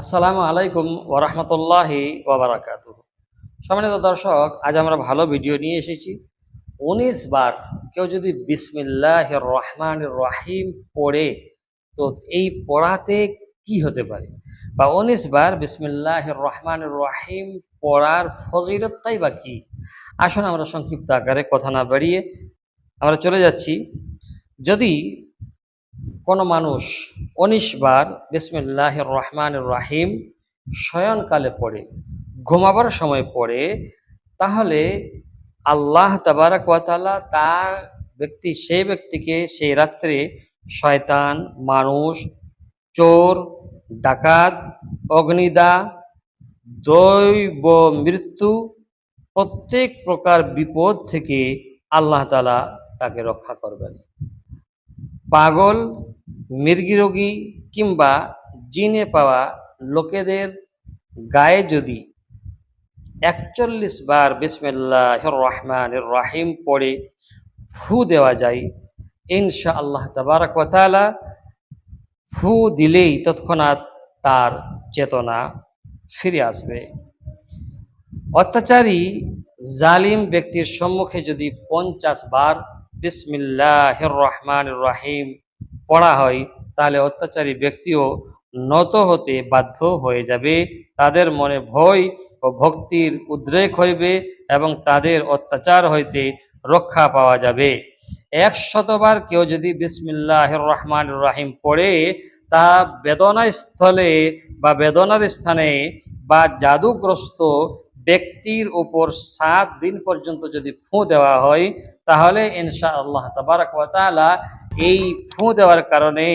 আসসালামু আলাইকুম ওরহমতুল্লাহি ওবরাকাত সম্মানিত দর্শক, আজ আমরা ভালো ভিডিও নিয়ে এসেছি। উনিশ বার কেউ যদি বিসমিল্লাহ রহমান রাহিম পড়ে, তো এই পড়াতে কি হতে পারে? বা উনিশ বার বিসমিল্লাহ রহমান রাহিম পড়ার ফজিলতটাই বা কি? আসুন আমরা সংক্ষিপ্ত আকারে কথা না বাড়িয়ে আমরা চলে যাচ্ছি। যদি কোনো মানুষ উনিশ বার বিসমিল্লাহ রহমান রাহিম শয়নকালে পড়ে, ঘুমাবার সময় পড়ে, তাহলে আল্লাহ তাবারাক ওয়াতালা তা ব্যক্তি, সেই ব্যক্তিকে সেই রাত্রে শয়তান, মানুষ, চোর, ডাকাত, অগ্নিদা, দৈব মৃত্যু, প্রত্যেক প্রকার বিপদ থেকে আল্লাহ তালা তাকে রক্ষা করবেন। পাগল মৃগী কিংবা জিনে পাওয়া লোকেদের গায়ে যদি একচল্লিশ বার বিসমিল্লাহ রহমান রাহিম পড়ে ফু দেওয়া যায় ইনশা আল্লাহ তাবারক ফু দিলেই তৎক্ষণাৎ তার চেতনা ফিরে আসবে। অত্যাচারী, জালিম ব্যক্তির সম্মুখে যদি পঞ্চাশ বার বিসমিল্লাহ রহমান রাহিম পড়া হয়, তাহলে অত্যাচারী ব্যক্তিও নত হতে বাধ্য হয়ে যাবে। তাদের মনে ভয় ও ভক্তির উদ্রেক হইবে এবং তাদের অত্যাচার হইতে রক্ষা পাওয়া যাবে। একশতবার কেউ যদি বিসমিল্লাহ রহমান রাহিম পড়ে, তা বেদনা স্থলে বা বেদনার স্থানে বা জাদুগ্রস্ত ব্যক্তির উপর সাত দিন পর্যন্ত যদি ফু দেওয়া হয়, তাহলে ইনশা আল্লাহ তাবারক ওয়া তাআলা এই ফু দেওয়ার কারণে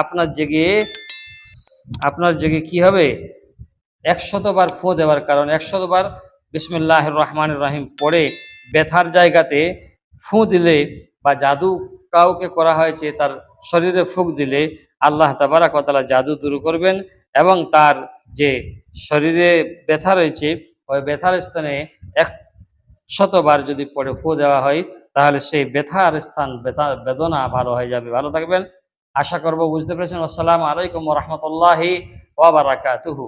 আপনার জেগে আপনার জেগে কি হবে? একশতবার ফু দেওয়ার কারণে একশতবার বিসমিল্লাহ রহমান রাহিম পড়ে ব্যথার জায়গাতে ফু দিলে বা জাদু কাউকে করা হয়েছে, তার শরীরে ফুক দিলে আল্লাহ তাবারাক ওয়া জাদু দূর করবেন এবং তার যে শরীরে ব্যথা রয়েছে ওই ব্যথার স্থানে এক শতবার যদি পড়ে ফু দেওয়া হয়, তাহলে সেই ব্যথার স্থান বেদনা ভালো হয়ে যাবে। ভালো থাকবেন। আশা করব বুঝতে পেরেছেন। আসসালামু আলাইকুম রহমতুল্লাহি ওয়া বারাকাতুহু।